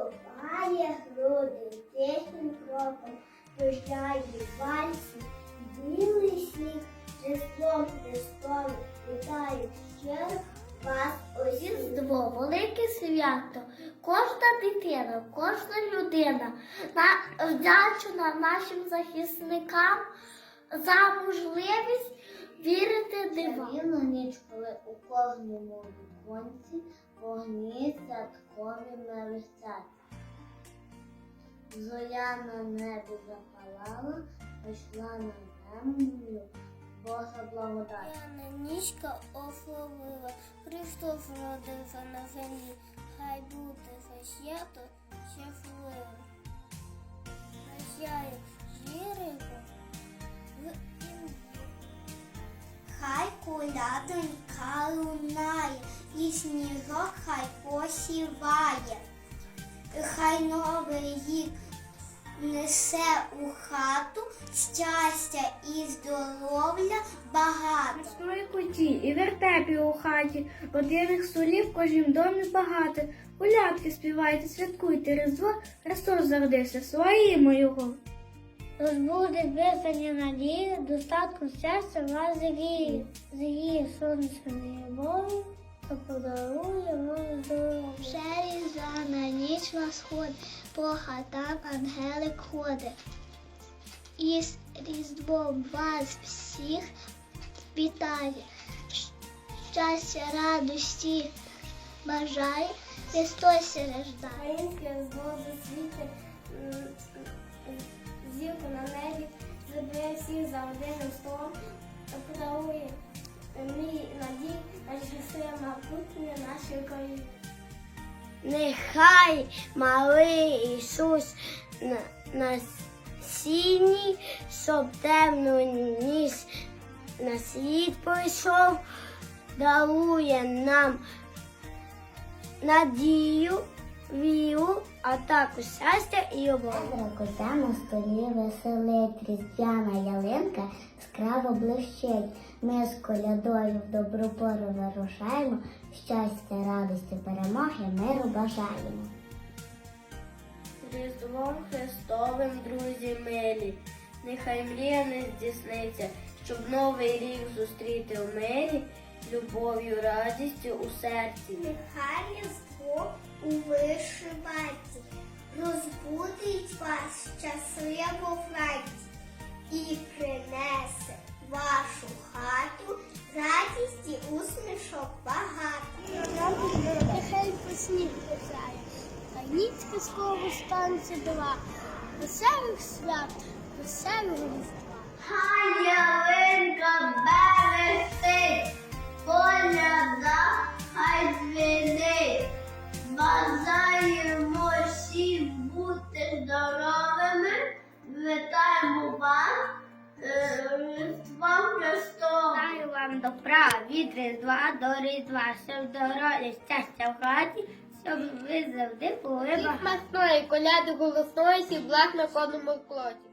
Копає груди тихим кроком, прощає вальсі, білий сніг, Різдвом Христовим вітаю щиро вас усіх. Різдво, велике свято, кожна дитина, кожна людина на, вдячна нашим захисникам за можливість вірити дива. Вільну ніч, коли у кожному віконці вогні святкові мерехтять. Зоря на небі запалала, прийшла на землю Божа благодать. Яна нічка ословила, Христос родився на землі, хай буде свято щасливо. Хай колядонька лунає, і сніжок хай посіває. Хай новий рік несе у хату щастя і здоров'я багато. Весної куті і вертепі у хаті, родинних столів кожнім домі багато. Гулятки співайте, святкуйте Різдво, Христос зародився, своїм його. Тож буде визнання надії, достатку щастя вас зігріє. Зігріє сонце любові, та подарує вам здоров'я. Вже різдвяна ніч вас ходить, по хатам ангелик ходить. І з різдвом вас всіх вітає. Щастя, радості бажає, Христос рождає. Українське різдво засвіти зірку на небі, забере всіх за одним столом, подарує мій надій на щасливе майбутнє нашої країни. Нехай малий Ісус на, на сіні, щоб темну ніч на світ прийшов, дарує нам надію, віру, а також щастя і любов. Кота на столі веселить, різдвяна ялинка скраво блищить. Ми з колядою в добру пору вирушаємо, щастя, радості, перемоги, миру бажаємо. Різдвом Христовим, друзі милі, нехай мрія не здійсниться, щоб новий рік зустріти в мирі, любов'ю, радістю у серці. Нехай вас щасливо вранці і принесе вашу хату радість і усмішок багато. Нехай по сніг писає, а ніч казкову станці два. Веселих свят, веселого різдва. Хай ялинка берестить, коляда хай дзвенить. Бажаємо здоровими. Вітаємо вас е, Різдвом Христовим. Дай вам добра від Різдва до Різдва, щоб здоров'я, щастя в хаті, щоб ви завжди були. Смачної коляди голосної, сі благ на кодному клоті.